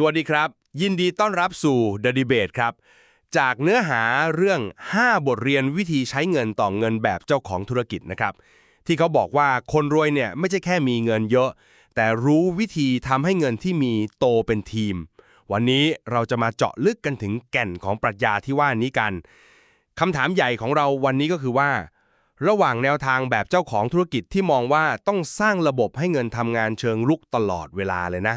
สวัสดีครับ ยินดีต้อนรับสู่ The Debate ครับ จากเนื้อหาเรื่อง 5 บทเรียนวิธีใช้เงินต่อเงินแบบเจ้าของธุรกิจนะครับ ที่เขาบอกว่าคนรวยเนี่ยไม่ใช่แค่มีเงินเยอะ แต่รู้วิธีทำให้เงินที่มีโตเป็นทีม วันนี้เราจะมาเจาะลึกกันถึงแก่นของปรัชญาที่ว่านี้กันคำถามใหญ่ของเราวันนี้ก็คือว่า ระหว่างแนวทางแบบเจ้าของธุรกิจที่มองว่าต้องสร้างระบบให้เงินทำงานเชิงลุกตลอดเวลาเลยนะ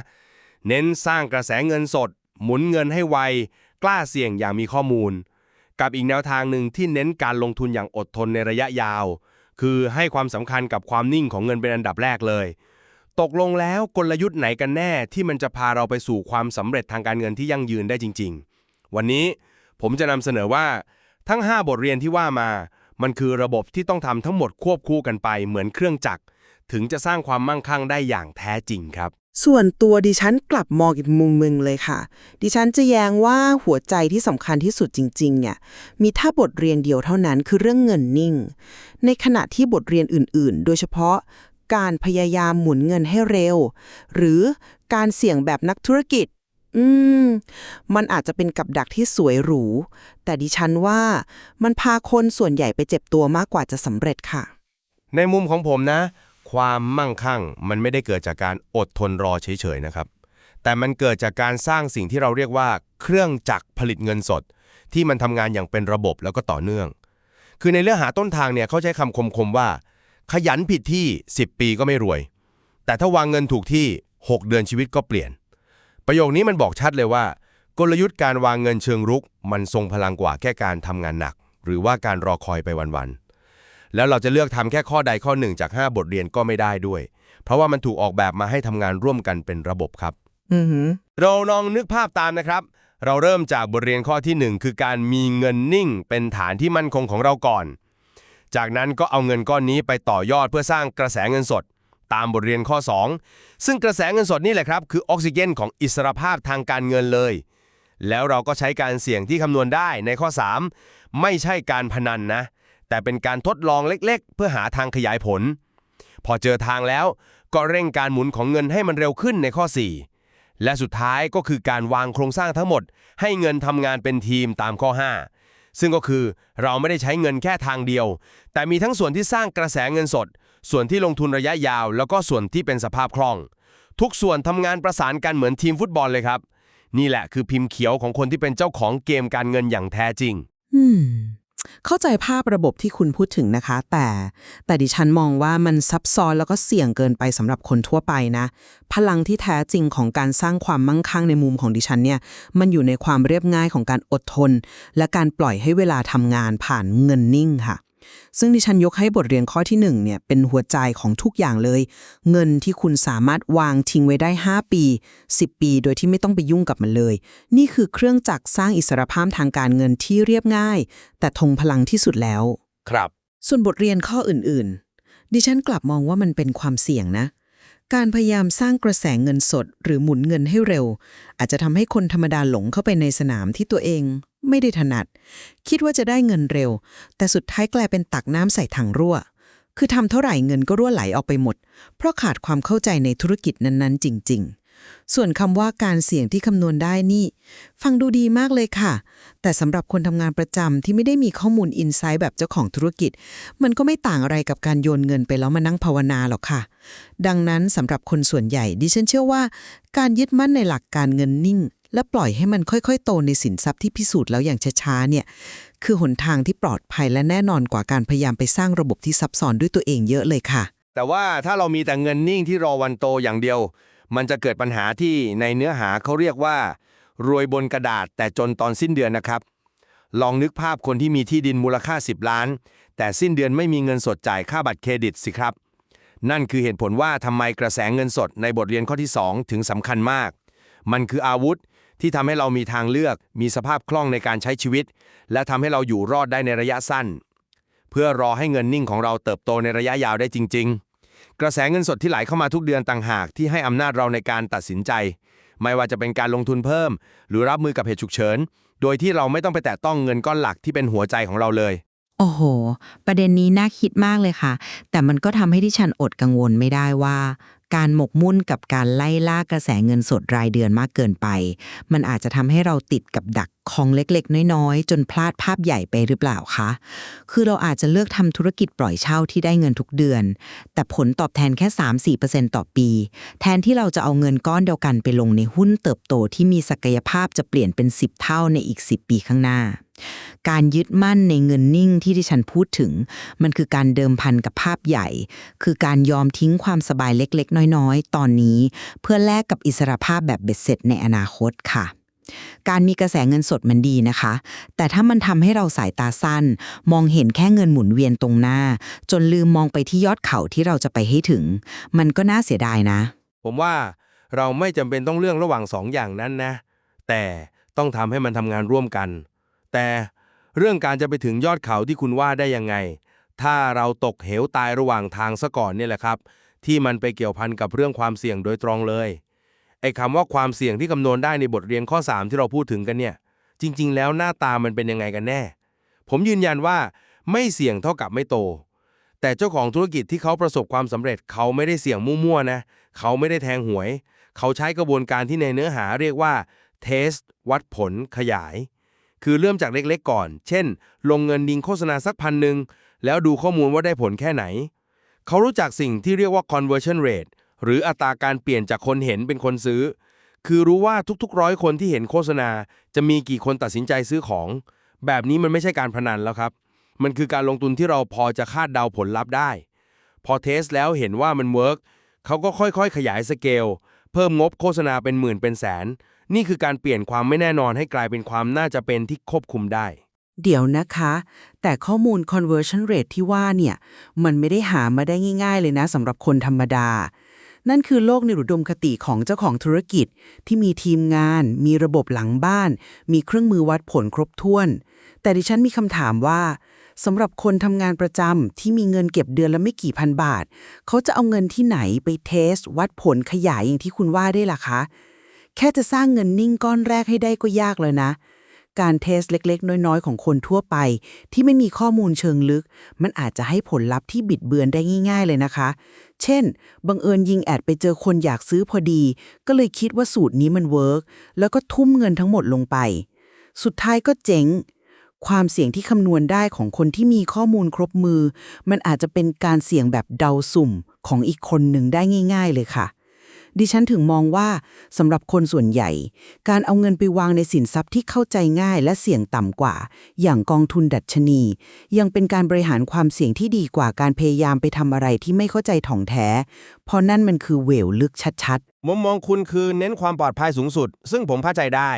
เน้นสร้างกระแสเงินสด หมุนเงินให้ไว กล้าเสี่ยงอย่างมีข้อมูล กับอีกแนวทางหนึ่งที่เน้นการลงทุนอย่างอดทนในระยะยาว คือให้ความสำคัญกับความนิ่งของเงินเป็นอันดับแรกเลย ตกลงแล้วกลยุทธ์ไหนกันแน่ที่มันจะพาเราไปสู่ความสำเร็จทางการเงินที่ยั่งยืนได้จริง ๆ วันนี้ผมจะนำเสนอว่าทั้ง 5 บทเรียนที่ว่ามา มันคือระบบที่ต้องทำทั้งหมดควบคู่กันไปเหมือนเครื่องจักร ถึงจะสร้างความมั่งคั่งได้อย่างแท้จริงครับ ส่วนตัวดิฉันกลับมองอีกมุมมึงเลยค่ะ ดิฉันจะแย้งว่าหัวใจที่สำคัญที่สุดจริง ๆ เนี่ย มีท่าบทเรียนเดียวเท่านั้นคือเรื่องเงินนิ่ง ในขณะที่บทเรียนอื่น ๆ โดยเฉพาะการพยายามหมุนเงินให้เร็ว หรือการเสี่ยงแบบนักธุรกิจ อืม มันอาจจะเป็นกับดักที่สวยหรู แต่ดิฉันว่ามันพาคนส่วนใหญ่ไปเจ็บตัวมากกว่าจะสำเร็จค่ะ ในมุมของผมนะ ความมั่งคั่งมันไม่ได้เกิดจากการอดทนรอเฉยๆนะครับ แต่มันเกิดจากการสร้างสิ่งที่เราเรียกว่า เครื่องจักรผลิตเงินสด ที่มันทำงานอย่างเป็นระบบแล้วก็ต่อเนื่อง คือในเรื่องหาต้นทางเนี่ยเขาใช้คำคมๆว่า ขยันผิดที่ 10 ปีก็ไม่รวย แต่ถ้าวางเงินถูกที่ 6 เดือนชีวิตก็เปลี่ยน ประโยคนี้มันบอกชัดเลยว่า กลยุทธ์การวางเงินเชิงรุก มันทรงพลังกว่าแค่การทำงานหนัก หรือว่าการรอคอยไปวันๆ แล้วเราจะเลือกทำแค่ข้อใดข้อหนึ่งจาก 5 บทเรียนก็ไม่ได้ด้วย เพราะว่ามันถูกออกแบบมาให้ทำงานร่วมกันเป็นระบบครับอือหือเราลองนึกภาพตามนะครับ เราเริ่มจากบทเรียนข้อที่ 1 คือการมีเงินนิ่ง เป็นฐานที่มั่นคงของเราก่อน จากนั้นก็เอาเงินก้อนนี้ไปต่อยอดเพื่อสร้างกระแสเงินสด ตามบทเรียนข้อ 2 ซึ่งกระแสเงินสดนี่แหละครับ คือออกซิเจนของอิสรภาพทางการเงินเลย แล้วเราก็ใช้การเสี่ยงที่คำนวณได้ในข้อ 3 ไม่ใช่การพนันนะ แต่เป็นการทดลองเล็กๆ เพื่อหาทางขยายผล พอเจอทางแล้วก็เร่งการหมุนของเงินให้มันเร็วขึ้นในข้อ 4 และสุดท้ายก็คือการวางโครงสร้างทั้งหมด ให้เงินทำงานเป็นทีมตามข้อ 5 ซึ่งก็คือเราไม่ได้ใช้เงินแค่ทางเดียว แต่มีทั้งส่วนที่สร้างกระแสเงินสด ส่วนที่ลงทุนระยะยาว แล้วก็ส่วนที่เป็นสภาพคล่อง ทุกส่วนทำงานประสานกันเหมือนทีมฟุตบอลเลยครับ นี่แหละคือพิมพ์เขียวของคนที่เป็นเจ้าของเกมการเงินอย่างแท้จริง อืม เข้าใจภาพระบบที่คุณพูดถึงนะคะ แต่แต่ดิฉันมองว่ามันซับซ้อนแล้วก็เสี่ยงเกินไปสำหรับคนทั่วไปนะ พลังที่แท้จริงของการสร้างความมั่งคั่งในมุมของดิฉันเนี่ยมันอยู่ในความเรียบง่ายของการอดทน และการปล่อยให้เวลาทำงานผ่านเงินนิ่งค่ะ ซึ่งดิฉันยกให้บทเรียนข้อที่หนึ่งเนี่ย เป็นหัวใจของทุกอย่างเลย เงินที่คุณสามารถวางทิ้งไว้ได้ 5 ปี 10 ปี โดยที่ไม่ต้องไปยุ่งกับมันเลย นี่คือเครื่องจักรสร้างอิสรภาพทางการเงินที่เรียบง่าย แต่ทงพลังที่สุดแล้ว ครับ ส่วนบทเรียนข้ออื่นๆ ดิฉันกลับมองว่ามันเป็นความเสี่ยงนะ การพยายามสร้างกระแสเงินสด หรือหมุนเงินให้เร็ว อาจจะทำให้คนธรรมดาหลงเข้าไปในสนามที่ตัวเองไม่ได้ถนัด คิดว่าจะได้เงินเร็ว แต่สุดท้ายกลายเป็นตักน้ำใส่ถังรั่ว คือทำเท่าไหร่เงินก็รั่วไหลออกไปหมด เพราะขาดความเข้าใจในธุรกิจนั้นๆ จริง ๆ ส่วนคำว่าการเสี่ยงที่คำนวณได้นี่ ฟังดูดีมากเลยค่ะ แต่สำหรับคนทำงานประจำที่ไม่ได้มีข้อมูลอินไซต์แบบเจ้าของธุรกิจ มันก็ไม่ต่างอะไรกับการโยนเงินไปแล้วมานั่งภาวนาหรอกค่ะ ดังนั้นสำหรับคนส่วนใหญ่ดิฉันเชื่อว่า การยึดมั่นในหลักการเงินนิ่ง และปล่อยให้มันค่อยๆ โตในสินทรัพย์ที่พิสูจน์แล้วอย่างช้าๆเนี่ยคือหนทางที่ปลอดภัยและแน่นอนกว่าการพยายามไปสร้างระบบที่ซับซ้อนด้วยตัวเองเยอะเลยค่ะ แต่ว่าถ้าเรามีแต่เงินนิ่งที่รอวันโตอย่างเดียว มันจะเกิดปัญหาที่ในเนื้อหาเขาเรียกว่า รวยบนกระดาษแต่จนตอนสิ้นเดือนนะครับ ลองนึกภาพคนที่มีที่ดินมูลค่า 10 ล้าน แต่สิ้นเดือนไม่มีเงินสดจ่ายค่าบัตรเครดิตสิครับ นั่นคือเหตุผลว่าทำไมกระแสเงินสดในบทเรียนข้อที่ 2 ถึงสำคัญมาก มันคืออาวุธที่ทำให้เรามีทางเลือก มีสภาพคล่องในการใช้ชีวิต และทำให้เราอยู่รอดได้ในระยะสั้น เพื่อรอให้เงินนิ่งของเราเติบโตในระยะยาวได้จริง ๆ กระแสเงินสดที่ไหลเข้ามาทุกเดือนต่างหากที่ให้อำนาจเราในการตัดสินใจ ไม่ว่าจะเป็นการลงทุนเพิ่ม หรือรับมือกับเหตุฉุกเฉิน โดยที่เราไม่ต้องไปแตะต้องเงินก้อนหลักที่เป็นหัวใจของเราเลย โอ้โห ประเด็นนี้น่าคิดมากเลยค่ะ แต่มันก็ทำให้ดิฉันอดกังวลไม่ได้ว่า การหมกมุ่นกับการไล่ล่ากระแสเงินสดรายเดือนมากเกินไป มันอาจจะทำให้เราติดกับดักของเล็กๆ น้อยๆ จนพลาดภาพใหญ่ไปหรือเปล่าคะ คือเราอาจจะเลือกทำธุรกิจปล่อยเช่าที่ได้เงินทุกเดือน แต่ผลตอบแทนแค่ 3-4%ต่อปี แทนที่เราจะเอาเงินก้อนเดียวกันไปลงในหุ้นเติบโตที่มีศักยภาพจะเปลี่ยนเป็น 10 เท่าในอีก 10 ปีข้างหน้า การยึดมั่นในเงินนิ่งที่ที่ฉันพูดถึง มันคือการเดิมพันกับภาพใหญ่ คือการยอมทิ้งความสบายเล็กๆ น้อยๆ ตอนนี้ เพื่อแลกกับอิสรภาพแบบเบ็ดเสร็จในอนาคตค่ะการมีกระแสเงินสดมันดีนะคะ แต่ถ้ามันทำให้เราสายตาสั้น มองเห็นแค่เงินหมุนเวียนตรงหน้า จนลืมมองไปที่ยอดเขาที่เราจะไปให้ถึง มันก็น่าเสียดายนะ ผมว่าเราไม่จำเป็นต้องเลือกระหว่างสองอย่างนั้นนะ แต่ต้องทำให้มันทำงานร่วมกัน แต่เรื่องการจะไปถึงยอดเขาที่คุณว่าได้ยังไง ถ้าเราตกเหวตายระหว่างทางซะก่อนเนี่ยแหละครับ ที่มันไปเกี่ยวพันกับเรื่องความเสี่ยงโดยตรงเลยไอ้คำว่าความเสี่ยงที่คำนวณได้ในบทเรียนข้อ 3 ที่เราพูดถึงกันเนี่ย จริง ๆ แล้วหน้าตามันเป็นยังไงกันแน่ ผมยืนยันว่าไม่เสี่ยงเท่ากับไม่โต แต่เจ้าของธุรกิจที่เขาประสบความสำเร็จเขาไม่ได้เสี่ยงมั่วๆนะ เขาไม่ได้แทงหวย เขาใช้กระบวนการที่ในเนื้อหาเรียกว่า test วัดผลขยาย คือเริ่มจากเล็กๆก่อน เช่น ลงเงินดิงโฆษณาสักพันหนึ่ง แล้วดูข้อมูลว่าได้ผลแค่ไหน เขารู้จักสิ่งที่เรียกว่า conversion rate หรืออัตราการเปลี่ยนจากคนเห็นเป็นคนซื้อ คือรู้ว่าทุกๆร้อยคนที่เห็นโฆษณา จะมีกี่คนตัดสินใจซื้อของ แบบนี้มันไม่ใช่การพนันแล้วครับ มันคือการลงทุนที่เราพอจะคาดเดาผลลัพธ์ได้ พอเทสแล้วเห็นว่ามันเวิร์กเขาก็ค่อยๆ ขยายสเกล เพิ่มงบโฆษณาเป็นหมื่นเป็นแสน นี่คือการเปลี่ยนความไม่แน่นอนให้กลายเป็นความน่าจะเป็นที่ควบคุมได้ เดี๋ยวนะคะ แต่ข้อมูล conversion rate ที่ว่าเนี่ย มันไม่ได้หามาได้ง่าย ๆ เลยนะสำหรับคนธรรมดา นั่นคือโลกในอุดมคติของเจ้าของธุรกิจ ที่มีทีมงาน มีระบบหลังบ้าน มีเครื่องมือวัดผลครบถ้วน แต่ดิฉันมีคำถามว่าสำหรับคนทำงานประจำที่มีเงินเก็บเดือนละไม่กี่พันบาท เขาจะเอาเงินที่ไหนไปเทส วัดผลขยายอย่างที่คุณว่าได้ล่ะคะ แค่จะสร้างเงินนิ่งก้อนแรกให้ได้ก็ยากเลยนะ การเทสเล็กๆ น้อยๆ ของคนทั่วไป ที่ไม่มีข้อมูลเชิงลึก มันอาจจะให้ผลลัพธ์ที่บิดเบือนได้ง่าย ๆ เลยนะคะ เช่น บังเอิญยิงแอดไปเจอคนอยากซื้อพอดี ก็เลยคิดว่าสูตรนี้มันเวิร์กแล้วก็ทุ่มเงินทั้งหมดลงไป สุดท้ายก็เจ๊งความเสี่ยงที่คำนวณได้ของคนที่มีข้อมูลครบมือ มันอาจจะเป็นการเสี่ยงแบบเดาสุ่มของอีกคนหนึ่งได้ง่าย ๆ เลยค่ะ ดิฉันถึงมองว่าสำหรับคนส่วนใหญ่ การเอาเงินไปวางในสินทรัพย์ที่เข้าใจง่ายและเสี่ยงต่ำกว่า อย่างกองทุนดัชนี ยังเป็นการบริหารความเสี่ยงที่ดีกว่าการพยายามไปทำอะไรที่ไม่เข้าใจถ่องแท้ เพราะนั่นมันคือเวลลึกชัดๆมุมมองคุณคือเน้นความปลอดภัยสูงสุด ซึ่งผมเข้าใจได้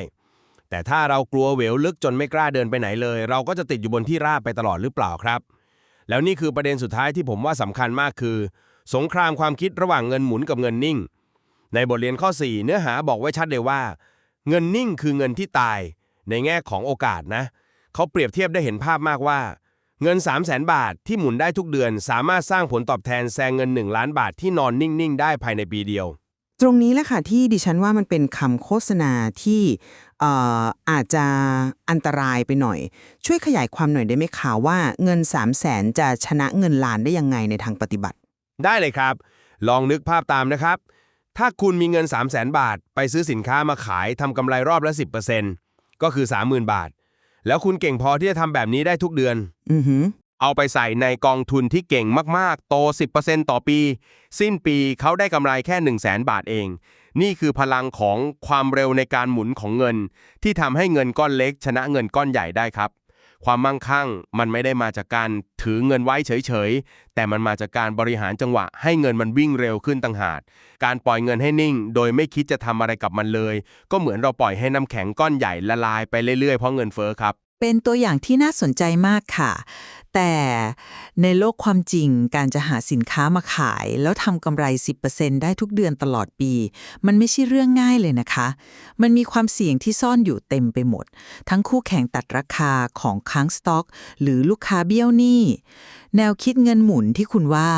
แต่ถ้าเรากลัวเหวลึกจนไม่กล้าเดินไปไหนเลย เราก็จะติดอยู่บนที่ราบไปตลอดหรือเปล่าครับ แล้วนี่คือประเด็นสุดท้ายที่ผมว่าสำคัญมากคือ สงครามความคิดระหว่างเงินหมุนกับเงินนิ่ง ในบทเรียนข้อ 4 เนื้อหาบอกไว้ชัดเลยว่า เงินนิ่งคือเงินที่ตาย ในแง่ของโอกาสนะ เขาเปรียบเทียบได้เห็นภาพมากว่า เงิน 3 0 0แสนบาทที่หมุนได้ทุกเดือน สามารถสร้างผลตอบแทนแซงเงิน 1 ล้านบาทที่นอนนิ่ง ๆ ได้ภายในปีเดียว ตรงนี้แหละค่ะที่ดิฉันว่ามันเป็นคำโฆษณาที่เอ่ออาจจะอันตรายไปหน่อย ช่วยขยายความหน่อยได้ไหมคะว่าเงิน 3 0 0แสนจะชนะเงินล้านได้ยังไงในทางปฏิบัติ ได้เลยครับ ลองนึกภาพตามนะครับ ถ้าคุณมีเงิน 3 0 0แสนบาท ไปซื้อสินค้ามาขายทำกำไรรอบละ 10%ก็คือ 30,000 บาท แล้วคุณเก่งพอที่จะทำแบบนี้ได้ทุกเดือน อือหือ เอาไปใส่ในกองทุนที่เก่งมาก ๆ โต 10%ต่อปี สิ้นปีเขาได้กำไรแค่ 1 0 0 0 0แสนบาทเอง นี่คือพลังของความเร็วในการหมุนของเงิน ที่ทำให้เงินก้อนเล็ก ชนะเงินก้อนใหญ่ได้ครับ ความมั่งคั่งมันไม่ได้มาจากการถือเงินไว้เฉยๆ แต่มันมาจากการบริหารจังหวะให้เงินมันวิ่งเร็วขึ้นต่างหาก การปล่อยเงินให้นิ่ง โดยไม่คิดจะทำอะไรกับมันเลย ก็เหมือนเราปล่อยให้น้ำแข็งก้อนใหญ่ละลายไปเรื่อยๆ เพราะเงินเฟ้อครับเป็นตัวอย่างที่น่าสนใจมากค่ะ แต่ในโลกความจริงการจะหาสินค้ามาขาย แล้วทำกำไร 10%ได้ทุกเดือนตลอดปี มันไม่ใช่เรื่องง่ายเลยนะคะ มันมีความเสี่ยงที่ซ่อนอยู่เต็มไปหมด ทั้งคู่แข่งตัดราคาของค้างสต็อก หรือลูกค้าเบี้ยวหนี้ แนวคิดเงินหมุนที่คุณว่า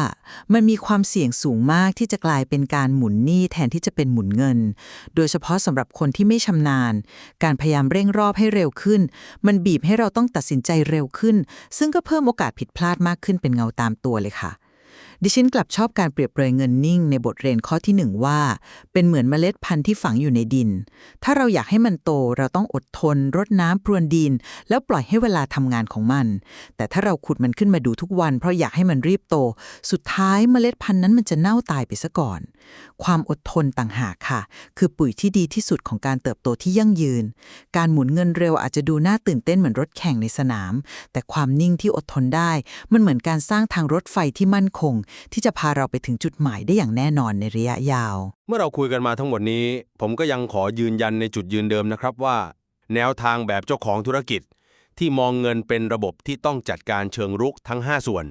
มันมีความเสี่ยงสูงมากที่จะกลายเป็นการหมุนหนี้แทนที่จะเป็นหมุนเงิน โดยเฉพาะสำหรับคนที่ไม่ชำนาญ การพยายามเร่งรอบให้เร็วขึ้น มันบีบให้เราต้องตัดสินใจเร็วขึ้น ซึ่งก็เพิ่มโอกาสผิดพลาดมากขึ้นเป็นเงาตามตัวเลยค่ะ ดิฉันกลับชอบการเปรียบเปรยเงินนิ่งในบทเรียนข้อที่หนึ่งว่า เป็นเหมือนเมล็ดพันธุ์ที่ฝังอยู่ในดิน ถ้าเราอยากให้มันโตเราต้องอดทน รดน้ำพรวนดิน แล้วปล่อยให้เวลาทำงานของมัน แต่ถ้าเราขุดมันขึ้นมาดูทุกวัน เพราะอยากให้มันรีบโต สุดท้ายเมล็ดพันธุ์นั้นมันจะเน่าตายไปซะก่อน ความอดทนต่างหากค่ะ คือปุ๋ยที่ดีที่สุดของการเติบโตที่ยั่งยืน การหมุนเงินเร็วอาจจะดูน่าตื่นเต้นเหมือนรถแข่งในสนาม แต่ความนิ่งที่อดทนได้ มันเหมือนการสร้างทางรถไฟที่มั่นคงที่จะพาเราไปถึงจุดหมายได้อย่างแน่นอนในระยะยาว เมื่อเราคุยกันมาทั้งหมดนี้ ผมก็ยังขอยืนยันในจุดยืนเดิมนะครับว่า แนวทางแบบเจ้าของธุรกิจ ที่มองเงินเป็นระบบที่ต้องจัดการเชิงรุกทั้ง 5 ส่วน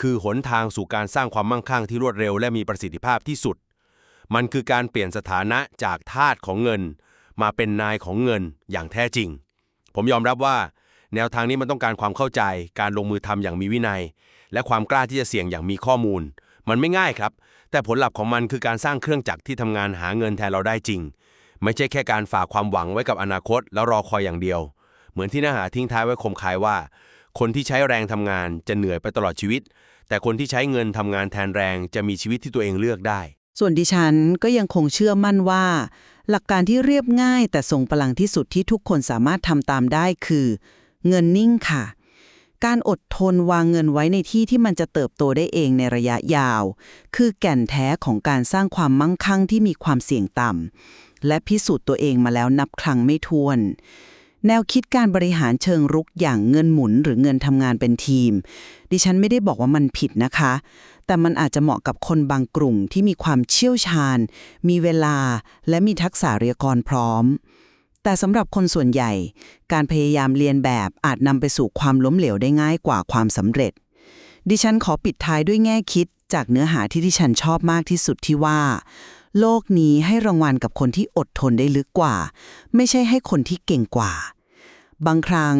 คือหนทางสู่การสร้างความมั่งคั่งที่รวดเร็วและมีประสิทธิภาพที่สุด มันคือการเปลี่ยนสถานะจากทาสของเงิน มาเป็นนายของเงินอย่างแท้จริง ผมยอมรับว่า แนวทางนี้มันต้องการความเข้าใจ การลงมือทำอย่างมีวินัย และความกล้าที่จะเสี่ยงอย่างมีข้อมูล มันไม่ง่ายครับ แต่ผลลัพธ์ของมันคือการสร้างเครื่องจักรที่ทำงานหาเงินแทนเราได้จริง ไม่ใช่แค่การฝากความหวังไว้กับอนาคต แล้วรอคอยอย่างเดียว เหมือนที่นื้อหาทิ้งท้ายไว้คมคายว่า คนที่ใช้แรงทำงานจะเหนื่อยไปตลอดชีวิต แต่คนที่ใช้เงินทำงานแทนแรงจะมีชีวิตที่ตัวเองเลือกได้ ส่วนดิฉันก็ยังคงเชื่อมั่นว่า หลักการที่เรียบง่าย แต่ทรงพลังที่สุดที่ทุกคนสามารถทำตามได้คือ เงินนิ่งค่ะ การอดทนวางเงินไว้ในที่ที่มันจะเติบโตได้เองในระยะยาว คือแก่นแท้ของการสร้างความมั่งคั่งที่มีความเสี่ยงต่ำและพิสูจน์ตัวเองมาแล้วนับครั้งไม่ถ้วน แนวคิดการบริหารเชิงรุกอย่างเงินหมุนหรือเงินทำงานเป็นทีม ดิฉันไม่ได้บอกว่ามันผิดนะคะ แต่มันอาจจะเหมาะกับคนบางกลุ่มที่มีความเชี่ยวชาญ มีเวลา และมีทักษะเรียกรพร้อม แต่สำหรับคนส่วนใหญ่ การพยายามเรียนแบบอาจนำไปสู่ความล้มเหลวได้ง่ายกว่าความสำเร็จ ดิฉันขอปิดท้ายด้วยแง่คิดจากเนื้อหาที่ดิฉันชอบมากที่สุดที่ว่า โลกนี้ให้รางวัลกับคนที่อดทนได้ลึกกว่า ไม่ใช่ให้คนที่เก่งกว่า บางครั้ง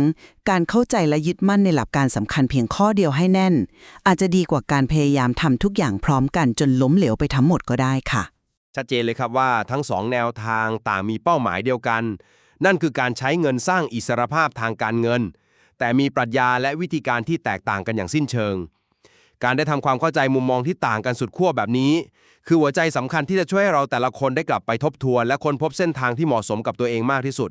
การเข้าใจและยึดมั่นในหลักการสำคัญเพียงข้อเดียวให้แน่น อาจจะดีกว่าการพยายามทำทุกอย่างพร้อมกันจนล้มเหลวไปทั้งหมดก็ได้ค่ะ ชัดเจนเลยครับว่าทั้งสองแนวทางต่างมีเป้าหมายเดียวกัน นั่นคือการใช้เงินสร้างอิสรภาพทางการเงิน แต่มีปรัชญาและวิธีการที่แตกต่างกันอย่างสิ้นเชิง การได้ทำความเข้าใจมุมมองที่ต่างกันสุดขั้วแบบนี้ คือหัวใจสำคัญที่จะช่วยให้เราแต่ละคนได้กลับไปทบทวนและค้นพบเส้นทางที่เหมาะสมกับตัวเองมากที่สุด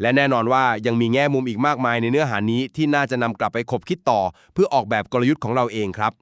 และแน่นอนว่ายังมีแง่มุมอีกมากมายในเนื้อหานี้ที่น่าจะนำกลับไปคบคิดต่อ เพื่อออกแบบกลยุทธ์ของเราเองครับ